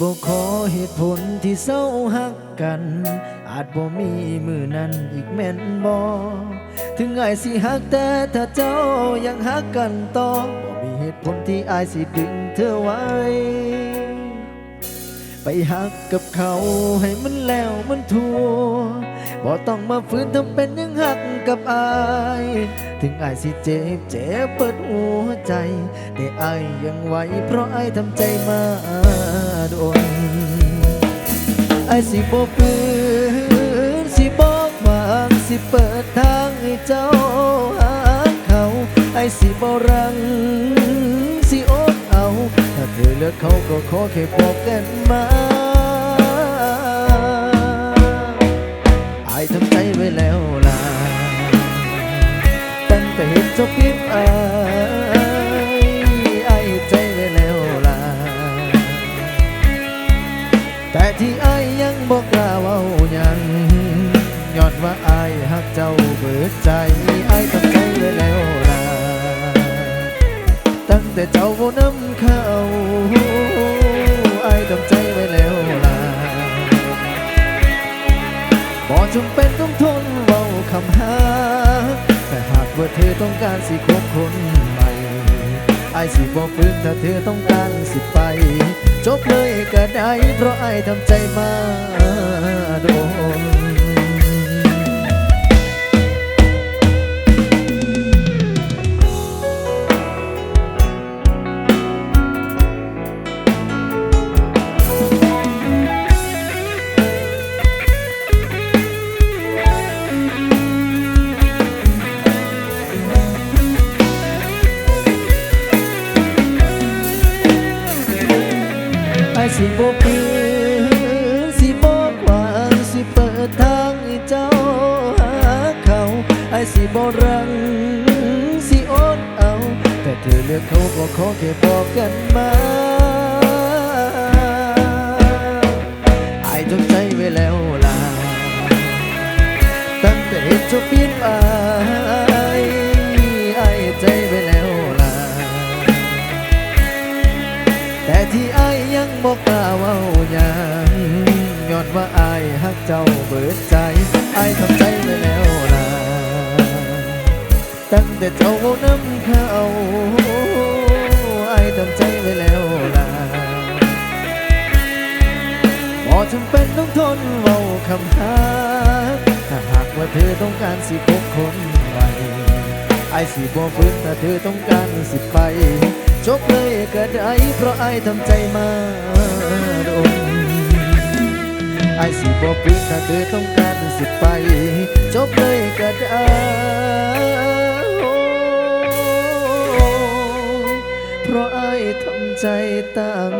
บ่ขอเหตุผลที่เศร้าหักกัน อาจบ่มีมือนั้นอีกแม่นบ่ถึงอายสิหักแต่ถ้าเจ้ายังหักกันต่อบ่มีเหตุผลที่ไอายสิดึงเธอไว้ ไปหักกับเขาให้มันแล้วมันทั่วบ่ต้องมาฝืนทำเป็นยังหักกับอาย ถึงอายสิเจ็บเจ็บเปิดหัวใจ แต่อายยังไหวเพราะอายทำใจมาโดนอายสิบ่ปืนสิบอกวางสิเปิดทางให้เจ้าหาเขาอายสิบ่รังสิอดเอา ถ้าเธอเลือกเขาก็ขอแค่บอกกันมา ทำใจไว้แล้วล่ะตั้งแต่เห็นเจ้าพิบอายอายใจไว้แล้วล่ะแต่ที่อายยังบอกกล้าเว้ายังยอนว่าอายหักเจ้าเบิดใจอายตั้งใจไว้แล้วล่ะตั้งแต่เจ้าโบน้ำเข้าอายตั้งใจไว้แล้ว บ่จำเป็นต้องทนเบาคำหา แต่หากว่าเธอต้องการสิคบคนใหม่ไอ้สิบอกฟื้นถ้าเธอต้องการสิไป จบเลยก็ได้เพราะไอ้ทำใจมา สิบอกปืนสิบอกวางสิเปิดทางให้เจ้าหาเขาไอ้สิบอกรังสิอดเอา แต่เธอเลือกเขาก็ขอแค่บอกกันมา ยังยอนว่าอายฮักเจ้าเบิดใจอายทำใจไว้แล้วล่ะตั้งแต่เจ้าน้ำเข้าอายทำใจไว้แล้วล่ะบ่จำเป็นต้องทนเว้าคำหาถ้าหากว่าเธอต้องการสิพบคนใหม่ไอายสิบ่ฝืนถ้าเธอต้องการสิไปจบเลยก็ได้เพราะไอายทำใจมา ไอสิบ่ฝืนถ้าเธอต้องการสิไป จบเลยก็ได้เพราะไอ้ทำใจตั้ง